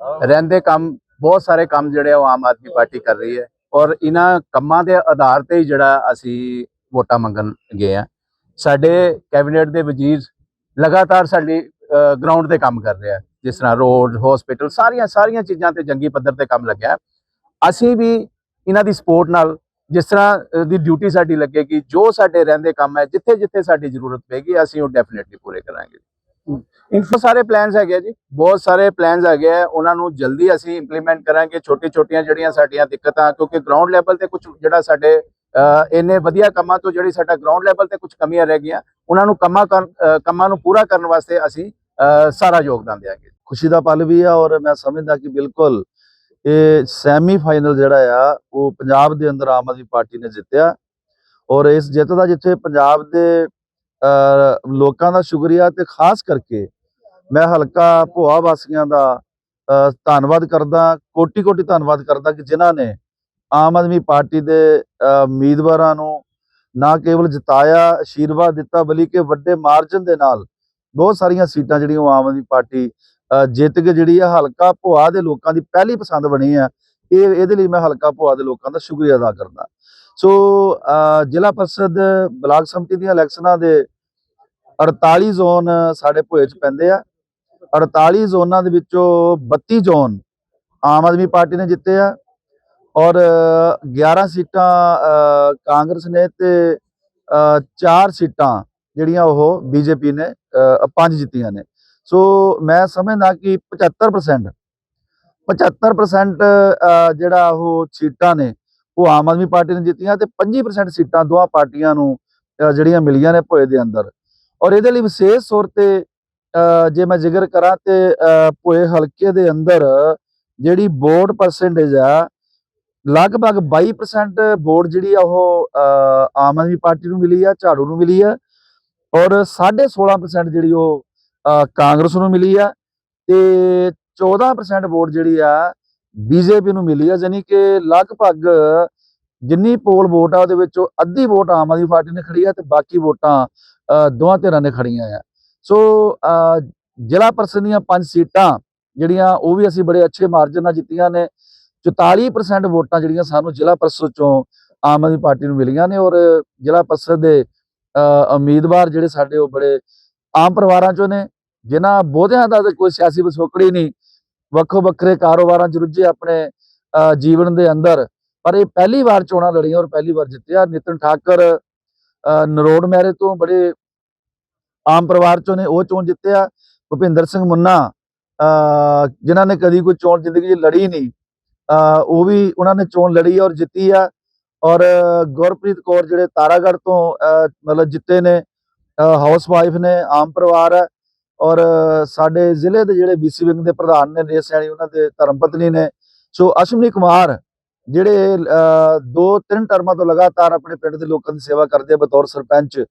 ਰਹਿੰਦੇ ਕੰਮ, ਬਹੁਤ ਸਾਰੇ ਕੰਮ ਜਿਹੜੇ ਉਹ ਆਮ ਆਦਮੀ ਪਾਰਟੀ ਕਰ ਰਹੀ ਹੈ। ਔਰ ਇਹਨਾਂ ਕੰਮਾਂ ਦੇ ਆਧਾਰ ਤੇ ਹੀ ਜਿਹੜਾ ਅਸੀਂ ਵੋਟਾਂ ਮੰਗਣ ਗਏ ਆ। ਸਾਡੇ ਕੈਬਨਿਟ ਦੇ ਵਜ਼ੀਰ ਲਗਾਤਾਰ ਸਾਡੀ ਗਰਾਊਂਡ ਤੇ ਕੰਮ ਕਰ ਰਿਹਾ। ਜਿਸ ਤਰ੍ਹਾਂ ਰੋਡ ਹਸਪੀਟਲ ਸਾਰੀਆਂ ਸਾਰੀਆਂ ਚੀਜ਼ਾਂ ਤੇ ਜੰਗੀ ਪੱਧਰ ਤੇ ਕੰਮ ਲੱਗਿਆ। ਅਸੀਂ ਵੀ ਇਹਨਾਂ ਦੀ ਸਪੋਰਟ ਨਾਲ ਜਿਸ ਤਰ੍ਹਾਂ ਦੀ ਡਿਊਟੀ ਸਾਡੀ ਲੱਗੇਗੀ, ਜੋ ਸਾਡੇ ਰਹਿੰਦੇ ਕੰਮ ਹੈ, ਜਿੱਥੇ ਜਿੱਥੇ ਸਾਡੀ ਜ਼ਰੂਰਤ ਪਏਗੀ, ਅਸੀਂ ਉਹ ਡੈਫੀਨਿਟਲੀ ਪੂਰੇ ਕਰਾਂਗੇ। ਇਨਫੋ ਸਾਰੇ ਪਲਾਨਸ ਹੈਗੇ ਆ ਜੀ। ਬਹੁਤ ਸਾਰੇ ਪਲਾਨਸ ਹੈਗੇ ਆ। ਉਹਨਾਂ ਨੂੰ ਜਲਦੀ ਅਸੀਂ ਇੰਪਲੀਮੈਂਟ ਕਰਾਂਗੇ। ਛੋਟੀ ਛੋਟੀਆਂ ਜਿਹੜੀਆਂ ਸਾਡੀਆਂ ਦਿੱਕਤਾਂ, ਕਿਉਂਕਿ ਗਰਾਊਂਡ ਲੈਵਲ ਤੇ ਕੁਝ ਜਿਹੜਾ ਸਾਡੇ ਇੰਨੇ ਵਧੀਆ ਕੰਮਾਂ ਤੋਂ ਜਿਹੜੀ ਸਾਡਾ ਗਰਾਊਂਡ ਲੈਵਲ ਤੇ ਕੁਝ ਕਮੀਆਂ ਰਹਿ ਗਈਆਂ, ਉਹਨਾਂ ਨੂੰ ਕੰਮਾਂ ਕਰਨ- ਕੰਮਾਂ ਨੂੰ ਪੂਰਾ ਕਰਨ ਵਾਸਤੇ ਅਸੀਂ ਸਾਰਾ ਯੋਗਦਾਨ ਦੇਵਾਂਗੇ ਖੁਸ਼ੀ ਦਾ ਪਲ ਵੀ ਆ ਔਰ ਮੈਂ ਸਮਝਦਾ ਕਿ ਬਿਲਕੁਲ ਇਹ ਸੈਮੀ ਫਾਈਨਲ ਜਿਹੜਾ ਆ, ਉਹ ਪੰਜਾਬ ਦੇ ਅੰਦਰ ਆਮ ਆਦਮੀ ਪਾਰਟੀ ਨੇ ਜਿੱਤਿਆ ਔਰ ਇਸ ਜਿੱਤ ਦਾ ਜਿੱਥੇ ਪੰਜਾਬ ਦੇ ਲੋਕਾਂ ਦਾ ਸ਼ੁਕਰੀਆ ਤੇ ਖਾਸ ਕਰਕੇ ਮੈਂ ਹਲਕਾ ਭੋਆ ਵਾਸੀਆਂ ਦਾ ਅਹ, ਧੰਨਵਾਦ ਕਰਦਾ ਕੋਟੀ ਕੋਟੀ ਧੰਨਵਾਦ ਕਰਦਾ ਕਿ ਜਿਨ੍ਹਾਂ ਨੇ ਆਮ ਆਦਮੀ ਪਾਰਟੀ ਦੇ ਉਮੀਦਵਾਰਾਂ ਨੂੰ ਨਾ ਕੇਵਲ ਜਿਤਾਇਆ ਆਸ਼ੀਰਵਾਦ ਦਿੱਤਾ ਬਲਕਿ ਵੱਡੇ ਮਾਰਜਨ ਦੇ ਨਾਲ ਬਹੁਤ ਸਾਰੀਆਂ ਸੀਟਾਂ ਜਿਹੜੀਆਂ ਉਹ ਆਮ ਆਦਮੀ ਪਾਰਟੀ ਅ, ਜਿੱਤ ਕੇ ਜਿਹੜੀ ਆ ਹਲਕਾ ਭੋਆ ਦੇ ਲੋਕਾਂ ਦੀ ਪਹਿਲੀ ਪਸੰਦ ਬਣੀ ਆ ਇਹ ਇਹਦੇ ਲਈ ਮੈਂ ਹਲਕਾ ਭੋਆ ਦੇ ਲੋਕਾਂ ਦਾ ਸ਼ੁਕਰੀਆ ਅਦਾ ਕਰਦਾ। ਸੋ ਜ਼ਿਲ੍ਹਾ ਪਰਿਸ਼ਦ ਬਲਾਕ ਸੰਮਤੀ ਦੀਆਂ ਇਲੈਕਸ਼ਨਾਂ ਦੇ 48 ਜ਼ੋਨ ਸਾਡੇ ਭੋਏ ਚ ਪੈਂਦੇ ਆ। 48 ਜ਼ੋਨਾਂ ਦੇ ਵਿੱਚੋਂ 32 ਜ਼ੋਨ ਆਮ ਆਦਮੀ ਪਾਰਟੀ ਨੇ ਜਿੱਤੇ ਆ। ਔਰ ਅ, 11 ਸੀਟਾਂ ਕਾਂਗਰਸ ਨੇ ਤੇ 4 ਸੀਟਾਂ ਜਿਹੜੀਆਂ ਉਹ ਬੀਜੇਪੀ ਨੇ ਪੰਜ ਜਿੱਤੀਆਂ ਨੇ। ਸੋ ਮੈਂ ਸਮਝਦਾ ਕਿ 75% 75% ਜਿਹੜਾ ਉਹ ਸੀਟਾਂ ਨੇ ਉਹ ਆਮ ਆਦਮੀ ਪਾਰਟੀ ਨੇ ਜਿੱਤੀਆਂ ਤੇ 25% ਸੀਟਾਂ ਦੋਹਾਂ ਪਾਰਟੀਆਂ ਨੂੰ ਜਿਹੜੀਆਂ ਮਿਲੀਆਂ ਨੇ ਭੋਏ ਦੇ ਅੰਦਰ। ਔਰ ਇਹਦੇ ਲਈ ਵਿਸ਼ੇਸ਼ ਤੌਰ ਤੇ ਜੇ ਮੈਂ ਜ਼ਿਕਰ ਕਰਾਂ ਤੇ ਭੋਏ ਹਲਕੇ ਦੇ ਅੰਦਰ ਜਿਹੜੀ ਵੋਟ ਪਰਸੈਂਟੇਜ ਆ, ਲਗਭਗ 22% ਵੋਟ ਜਿਹੜੀ ਆ ਉਹ ਆਮ ਆਦਮੀ ਪਾਰਟੀ ਨੂੰ ਮਿਲੀ ਆ, ਝਾੜੂ ਨੂੰ ਮਿਲੀ ਆ, ਔਰ 16.5% ਜਿਹੜੀ ਉਹ ਕਾਂਗਰਸ ਨੂੰ ਮਿਲੀ ਆ, ਤੇ 14% ਵੋਟ ਜਿਹੜੀ ਆ ਬੀਜੇਪੀ ਨੂੰ ਮਿਲੀ ਆ ਯਾਨੀ ਕਿ ਲਗਭਗ ਜਿੰਨੀ ਪੋਲ ਵੋਟ ਆ ਉਹਦੇ ਵਿੱਚੋਂ ਅੱਧੀ ਵੋਟ ਆਮ ਆਦਮੀ ਪਾਰਟੀ ਨੇ ਖੜੀ ਆ ਤੇ ਬਾਕੀ ਵੋਟਾਂ ਅ, ਦੋਹਾਂ ਧਿਰਾਂ ਨੇ ਖੜੀਆਂ ਆ। ਸੋ ਜ਼ਿਲ੍ਹਾ ਪਰਿਸ਼ਦ ਦੀਆਂ ਪੰਜ ਸੀਟਾਂ ਜਿਹੜੀਆਂ ਉਹ ਵੀ ਅਸੀਂ ਬੜੇ ਅੱਛੇ ਮਾਰਜਨ ਨਾਲ ਜਿੱਤੀਆਂ ਨੇ। 44% ਵੋਟਾਂ ਜਿਹੜੀਆਂ ਸਾਨੂੰ ਜ਼ਿਲ੍ਹਾ ਪਰਿਸ਼ਦ ਚੋਂ ਆਮ ਆਦਮੀ ਪਾਰਟੀ ਨੂੰ ਮਿਲੀਆਂ ਨੇ ਔਰ ਜ਼ਿਲ੍ਹਾ ਪਰਿਸ਼ਦ ਦੇ ਉਮੀਦਵਾਰ ਜਿਹੜੇ ਸਾਡੇ ਉਹ ਬੜੇ ਆਮ ਪਰਿਵਾਰਾਂ ਚੋਂ ਨੇ ਜਿਨ੍ਹਾਂ ਬਹੁਤਿਆਂ ਦਾ ਤਾਂ ਕੋਈ ਸਿਆਸੀ ਵਿਸੋਕੜੀ ਨਹੀਂ ਵੱਖੋ ਵੱਖਰੇ ਕਾਰੋਬਾਰਾਂ 'ਚ ਰੁੱਝੇ ਆਪਣੇ ਅ, ਜੀਵਨ ਦੇ ਅੰਦਰ। ਪਰ ਇਹ ਪਹਿਲੀ ਵਾਰ ਚੋਣਾਂ ਲੜੀਆਂ ਔਰ ਪਹਿਲੀ ਵਾਰ ਜਿੱਤਿਆ। ਨਿਤਨ ਠਾਕਰ ਅ, ਨਰੋੜ ਮੈਰੇ ਤੋਂ ਬੜੇ ਆਮ ਪਰਿਵਾਰ ਚੋਂ ਨੇ ਉਹ ਚੋਣ ਜਿੱਤਿਆ। ਭੁਪਿੰਦਰ ਸਿੰਘ ਮੁੰਨਾ ਅ, ਜਿਨ੍ਹਾਂ ਨੇ ਕਦੀ ਕੋਈ ਚੋਣ ਜ਼ਿੰਦਗੀ 'ਚ ਲੜੀ ਨਹੀਂ ਅ, ਉਹ ਵੀ ਉਹਨਾਂ ਨੇ ਚੋਣ ਲੜੀ ਔਰ ਜਿੱਤੀ ਆ। ਔਰ ਗੁਰਪ੍ਰੀਤ ਕੌਰ ਜਿਹੜੇ ਤਾਰਾਗੜ੍ਹ ਤੋਂ ਅ, ਮਤਲਬ ਜਿੱਤੇ ਨੇ ਹਾਊਸ ਵਾਈਫ ਨੇ ਆਮ ਪਰਿਵਾਰ ਹੈ ਔਰ ਸਾਡੇ ਜ਼ਿਲ੍ਹੇ ਦੇ ਜਿਹੜੇ ਬੀਸੀ ਵਿੰਗ ਦੇ ਪ੍ਰਧਾਨ ਨੇ, ਰੇਸ ਸੈਣੀ ਉਹਨਾਂ ਦੇ ਧਰਮ ਪਤਨੀ ਨੇ, ਸੋ ਅਸ਼ਵਨੀ ਕੁਮਾਰ ਜਿਹੜੇ ਦੋ ਤਿੰਨ ਟਰਮਾਂ ਤੋਂ ਲਗਾਤਾਰ ਆਪਣੇ ਪਿੰਡ ਦੇ ਲੋਕਾਂ ਦੀ ਸੇਵਾ ਕਰਦੇ ਆ ਬਤੌਰ ਸਰਪੰਚ,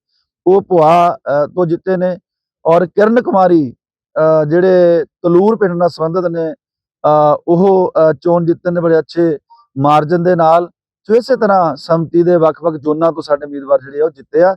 ਉਹ ਭੁਆ ਤੋਂ ਜਿੱਤੇ ਨੇ ਔਰ ਕਿਰਨ ਕੁਮਾਰੀ ਜਿਹੜੇ ਤਲੂਰ ਪਿੰਡ ਨਾਲ ਸੰਬੰਧਿਤ ਨੇ ਉਹ ਚੋਣ ਜਿੱਤਣ ਦੇ ਬੜੇ ਅੱਛੇ ਮਾਰਜਨ ਦੇ ਨਾਲ, ਸੋ ਇਸੇ ਤਰ੍ਹਾਂ ਸੰਮਤੀ ਦੇ ਵੱਖ-ਵੱਖ ਜ਼ੋਨਾਂ ਤੋਂ ਸਾਡੇ ਉਮੀਦਵਾਰ ਜਿਹੜੇ ਆ ਉਹ ਜਿੱਤੇ ਆ।